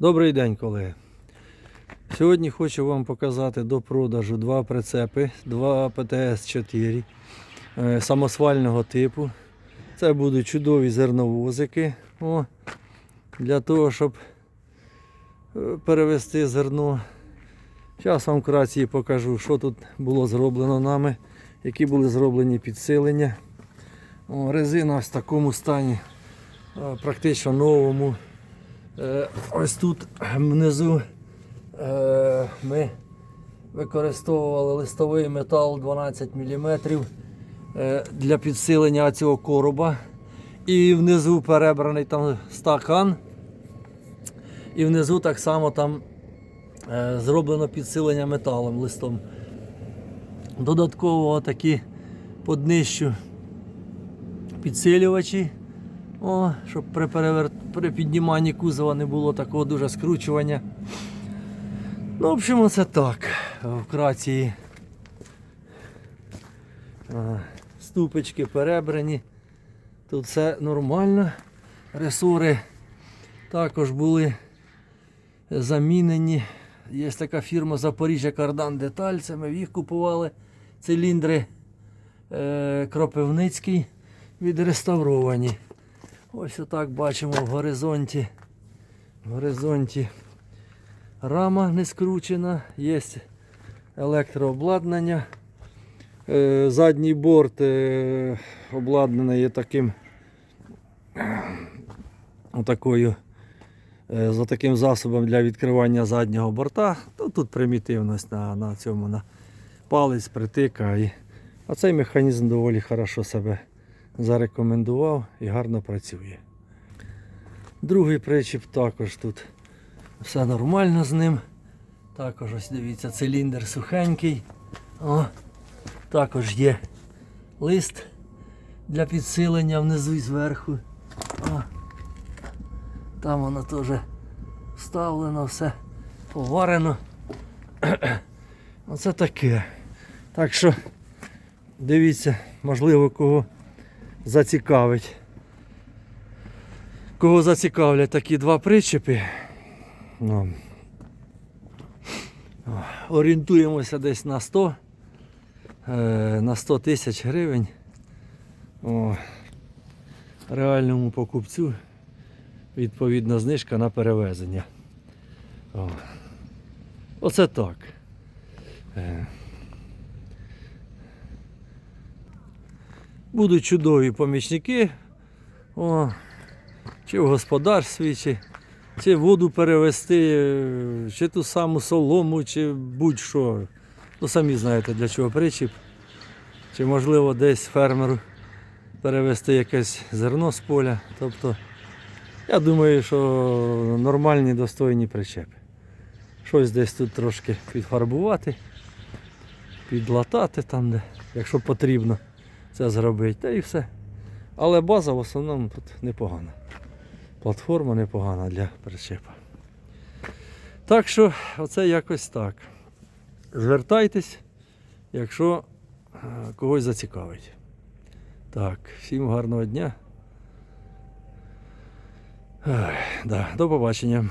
Добрий день, колеги. Сьогодні хочу вам показати до продажу два прицепи, два ПТС-4 е, самосвального типу. Це будуть чудові зерновозики. О, для того, щоб е, перевезти зерно. Зараз вам вкратці покажу, що тут було зроблено нами, які були зроблені підсилення. О, резина в такому стані, практично новому. Е, Ось тут внизу е, ми використовували листовий метал 12 мм для підсилення цього короба. І внизу перебраний там стакан. І внизу так само там е, зроблено підсилення металом листом. Додатково такі поднищу підсилювачі. О, щоб при, перевер... при підніманні кузова не було такого дуже скручування. Ну, в общем, оце так. Вкратці. Ступочки перебрані. Тут все нормально. Ресори також були замінені. Є така фірма Запоріжжя Кардан Деталь. Це ми їх купували. Циліндри е, Кропивницький відреставровані. Ось отак бачимо в горизонті. В горизонті рама не скручена, є електрообладнання. Е, Задній борт е, обладнаний є таким отакою, е, за таким засобом для відкривання заднього борта. То тут примітивність на, на цьому на палець притикає. А цей механізм доволі хорошо себе зарекомендував і гарно працює. Другий причіп також тут все нормально з ним. Також ось дивіться, циліндр сухенький. О, також є лист для підсилення внизу і зверху. О, там воно теж вставлено, все поварено. Оце таке. Так що дивіться, можливо, кого зацікавить. Кого зацікавлять такі два причепи. Ну, орієнтуємося десь на 100, е, на 100 тисяч гривень. О, реальному покупцю відповідна знижка на перевезення. О. Оце так. Будуть чудові помічники. О, чи в господарстві, чи, чи воду перевезти, е, чи ту саму солому, чи будь-що. Ну, самі знаєте, для чого причіп. Чи можливо десь фермеру перевезти якесь зерно з поля. Тобто, я думаю, що нормальні достойні причепи. Щось десь тут трошки підфарбувати, підлатати там, де, якщо потрібно це зробити, та і все. Але база в основному тут непогана. Платформа непогана для причепа. Так що оце якось так. Звертайтесь, якщо е, когось зацікавить. Так, всім гарного дня. Ой, да, до побачення.